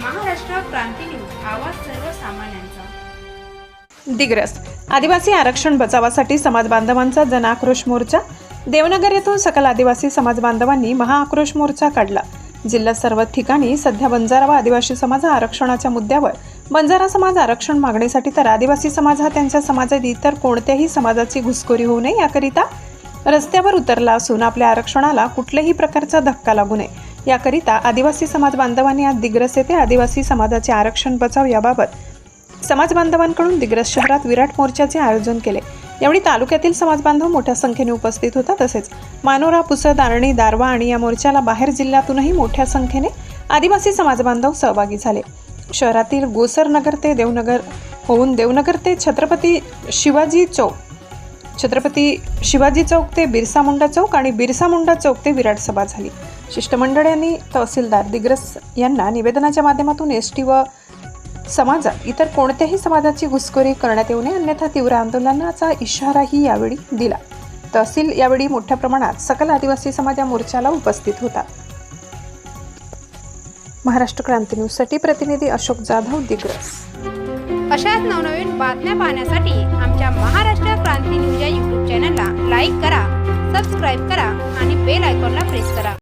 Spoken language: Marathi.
महाराष्ट्र क्रांती न्यूज आवाज सर्वसामान्यांचा. दिग्रस आदिवासी आरक्षण बचावासाठी समाज बांधवांचा जनआक्रोश मोर्चा. देवनगर येथून सकल आदिवासी समाज बांधवांनी महाआक्रोश मोर्चा काढला. जिल्ह्यात सर्व ठिकाणी सध्या बंजारा व आदिवासी समाज आरक्षणाच्या मुद्द्यावर. बंजारा समाज आरक्षण मागणीसाठी तर आदिवासी समाज हा त्यांच्या समाजात इतर कोणत्याही समाजाची घुसखोरी होऊ नये याकरिता रस्त्यावर उतरला असून आपल्या आरक्षणाला कुठल्याही प्रकारचा धक्का लागू नये. याकरिता आदिवासी समाज बांधवांनी आज दिग्रस येथे आदिवासी समाजाचे आरक्षण बचाव याबाबत समाज बांधवांकडून दिग्रस शहरात विराट मोर्चाचे आयोजन केले. यावेळी तालुक्यातील समाज बांधव मोठ्या संख्येने उपस्थित होता. तसेच मानोरा पुसद आरणी दारवा आणि या मोर्चाला बाहेर जिल्ह्यातूनही मोठ्या संख्येने आदिवासी समाज बांधव सहभागी झाले. शहरातील गोसर नगर ते देवनगर होऊन देवनगर ते छत्रपती शिवाजी चौक छत्रपती शिवाजी चौक ते बिरसा मुंडा चौक आणि बिरसा मुंडा चौक ते विराट सभा झाली. शिष्टमंडळ यांनी तहसीलदार दिग्रस यांना निवेदनाच्या माध्यमातून एस टी व समाजात इतर कोणत्याही समाजाची घुसखोरी करण्यात येऊ नये अन्यथा तीव्र आंदोलनाचा इशाराही यावेळी दिला. तहसील यावेळी मोठ्या प्रमाणात सकल आदिवासी समाज या मोर्चाला उपस्थित होता. महाराष्ट्र क्रांती न्यूजसाठी प्रतिनिधी अशोक जाधव दिग्रस. अशाच नवनवीन बातम्या पाहण्यासाठी आमच्या महाराष्ट्र क्रांती न्यूज या यूट्यूब चॅनलला लाईक करा सबस्क्राईब करा आणि बेल आयकॉनला प्रेस करा.